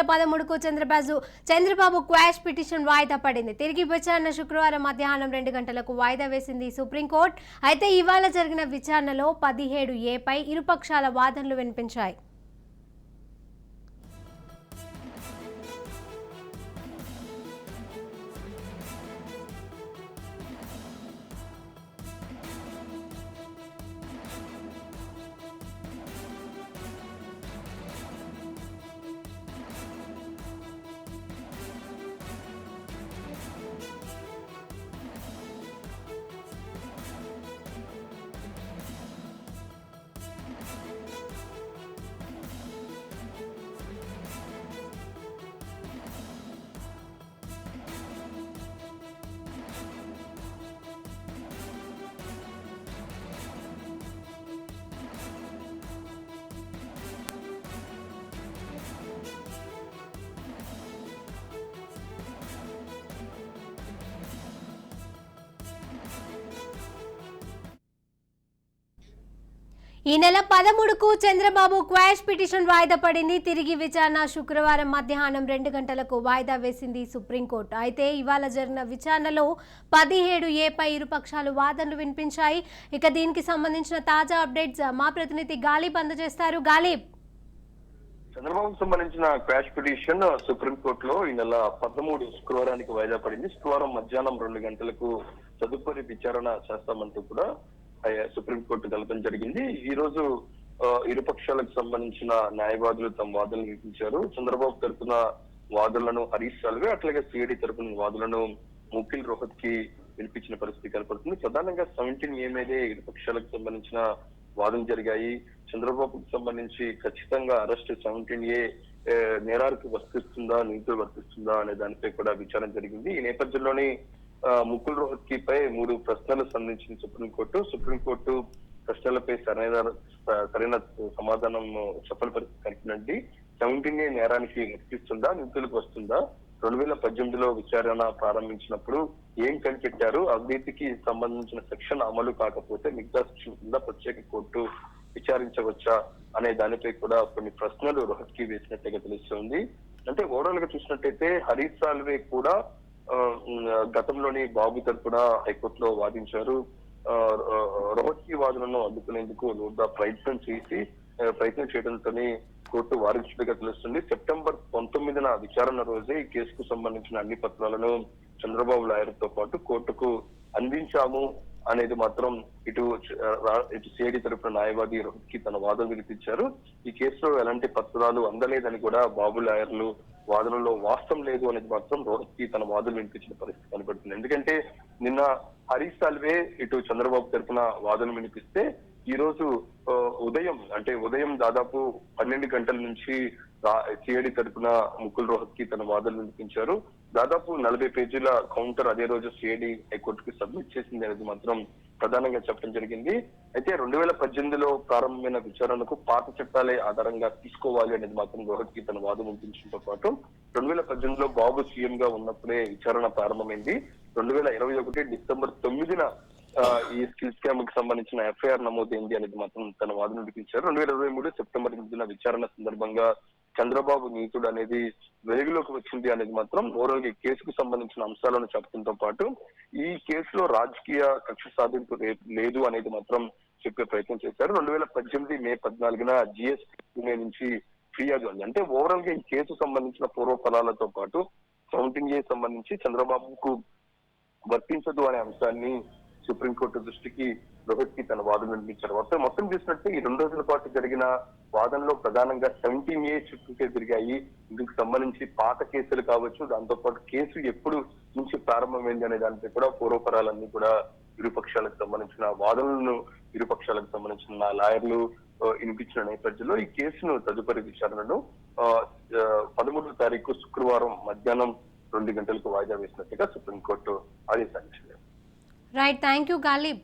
వేల పదమూడుకు Chandrababu. Chandrababu quash petition వాయిదా పడింది. తిరిగి విచారణ శుక్రవారం మధ్యాహ్నం రెండు గంటలకు వాయిదా వేసింది సుప్రీంకోర్టు. అయితే ఇవాళ జరిగిన విచారణలో పదిహేడు ఏపై ఇరుపక్షాల వాదనలు వినిపించాయి. ఈ నెల పదమూడుకు చంద్రబాబు క్వాష్ పిటిషన్ వాయిదా పడింది. తిరిగి విచారణ శుక్రవారం మధ్యాహ్నం రెండు గంటలకు వాయిదా వేసింది సుప్రీంకోర్టు. అయితే ఇవాళ జరిగిన విచారణలో పదిహేడు ఏపై ఇరుపక్షాలు వాదనలు వినిపించాయి. ఇక దీనికి సంబంధించిన తాజా అప్డేట్స్ మా ప్రతినిధి గాలిబ్ అందజేస్తారు. గాలిబ్. చంద్రబాబు సంబంధించిన క్వాష్ పిటిషన్ సుప్రీంకోర్టులో ఈ నెల పదమూడు శుక్రవారానికి వాయిదా పడింది. శుక్రవారం మధ్యాహ్నం రెండు గంటలకు తదుపరి విచారణ చేస్తామంటూ కూడా సుప్రీంకోర్టు తెలపడం జరిగింది. ఈ రోజు ఆ, ఇరుపక్షాలకు సంబంధించిన న్యాయవాదులు తమ వాదనలు వినిపించారు. చంద్రబాబు తరపున వాదులను హరీష్ సాల్వే అట్లాగే సిఐడి తరపున వాదులను ముఖిల్ రోహత్కి వినిపించిన పరిస్థితి కనపడుతుంది. ప్రధానంగా సెవెంటీన్ ఏ మీదే ఇరుపక్షాలకు సంబంధించిన వాదనలు జరిగాయి. చంద్రబాబుకు సంబంధించి ఖచ్చితంగా అరెస్ట్ సెవెంటీన్ ఏ నేరాలకు వర్తిస్తుందా నీతులు వర్తిస్తుందా అనే దానిపై కూడా విచారణ జరిగింది. ఈ నేపథ్యంలోని ముకుల్ రోహత్కి పై మూడు ప్రశ్నలు సంధించిన సుప్రీంకోర్టు. సుప్రీంకోర్టు ప్రశ్నలపై సరైన సరైన సమాధానం చెప్పని పరిస్థితి కనిపించండి సెవెంటీన్ ఏ నేరానికి వర్తిస్తుందా నిధులకు వస్తుందా? రెండు వేల పద్దెనిమిదిలో విచారణ ప్రారంభించినప్పుడు ఏం కనిపెట్టారు? అవినీతికి సంబంధించిన సెక్షన్ అమలు కాకపోతే మిగతా సెక్షన్ కింద ప్రత్యేక కోర్టు విచారించవచ్చా అనే దానిపై కూడా కొన్ని ప్రశ్నలు రోహత్కి వేసినట్టుగా తెలుస్తుంది. అంటే ఓవరాల్గా చూసినట్టయితే హరీష్ సాల్వే కూడా గతంలోని బాబు తరపున హైకోర్టులో వాదించారు. రోహత్కి కి వాదనను అందుకునేందుకు నూట ప్రయత్నం చేసి ప్రయత్నం చేయడంతోనే కోర్టు వారించినట్టుగా తెలుస్తుంది. సెప్టెంబర్ పంతొమ్మిదిన విచారణ రోజే ఈ కేసుకు సంబంధించిన అన్ని పత్రాలను చంద్రబాబు లాయర్తో పాటు కోర్టుకు అందించాము అనేది మాత్రం ఇటు ఇటు సిఐడి తరపున న్యాయవాది కి తన వాదం వినిపించారు. ఈ కేసులో ఎలాంటి పత్రాలు అందలేదని కూడా బాబు లాయర్లు వాదనలో వాస్తవం లేదు అనేది మాత్రం రోహిత్కి తన వాదనలు వినిపించిన పరిస్థితి కనబడుతుంది. ఎందుకంటే నిన్న హరీష్ సాల్వే ఇటు చంద్రబాబు తరపున వాదన వినిపిస్తే ఈ రోజు ఉదయం అంటే ఉదయం దాదాపు పన్నెండు గంటల నుంచి సిఐడి తరపున ముకుల్ రోహత్కి తన వాదనలు వినిపించారు. దాదాపు నలభై పేజీల కౌంటర్ అదే రోజు సిఐడి హైకోర్టుకి సబ్మిట్ చేసింది అనేది మాత్రం ప్రధానంగా చెప్పడం జరిగింది. అయితే రెండు వేల పద్దెనిమిదిలో ప్రారంభమైన విచారణకు పాత చట్టాలే ఆధారంగా తీసుకోవాలి అనేది మాత్రం రోహత్ తన వాదన వినిపించడంతో పాటు రెండు వేల పద్దెనిమిదిలో బాబు సీఎం గా ఉన్నప్పుడే విచారణ ప్రారంభమైంది. రెండు వేల ఇరవై ఒకటి డిసెంబర్ తొమ్మిదిన ఈ స్కిల్ స్కామ్కి సంబంధించిన ఎఫ్ఐఆర్ నమోదైంది అనేది మాత్రం తన వాదన వినిపించారు. రెండు వేల ఇరవై మూడు సెప్టెంబర్ ఎనిమిదిన విచారణ సందర్భంగా చంద్రబాబు నీతుడు అనేది వెలుగులోకి వచ్చింది అనేది మాత్రం ఓవరాల్గా కేసుకు సంబంధించిన అంశాలను చెప్పడంతో పాటు ఈ కేసులో రాజకీయ కక్ష సాధింపు లేదు అనేది మాత్రం చెప్పే ప్రయత్నం చేశారు. రెండు వేల పద్దెనిమిది మే పద్నాలుగున జిఎస్ నుంచి ఫిర్యాదు అంది అంటే ఓవరాల్గా ఈ కేసు సంబంధించిన పూర్వ ఫలాలతో పాటు కౌంటింగ్ సంబంధించి చంద్రబాబుకు వర్తించదు అనే అంశాన్ని సుప్రీంకోర్టు దృష్టికి రోహిత్కి తన వాదన వినిపించారు. మొత్తం మొత్తం చూసినట్టు ఈ రెండు రోజుల పాటు జరిగిన వాదనలో ప్రధానంగా సెవెంటీన్ ఏ చుట్టూకే తిరిగాయి. ఇందుకు సంబంధించి పాత కేసులు కావచ్చు దాంతో పాటు కేసు ఎప్పుడు నుంచి ప్రారంభమైంది అనే దానిపై కూడా పూర్వపరాలన్నీ కూడా ఇరుపక్షాలకు సంబంధించిన వాదనలను ఇరుపక్షాలకు సంబంధించిన లాయర్లు వినిపించిన నేపథ్యంలో ఈ కేసును తదుపరి విచారణను పదమూడో తారీఖు శుక్రవారం మధ్యాహ్నం రెండు గంటలకు వాయిదా వేసినట్టుగా సుప్రీంకోర్టు ఆదేశాలు రైట్ థ్యాంక్ యూ గాలిబ్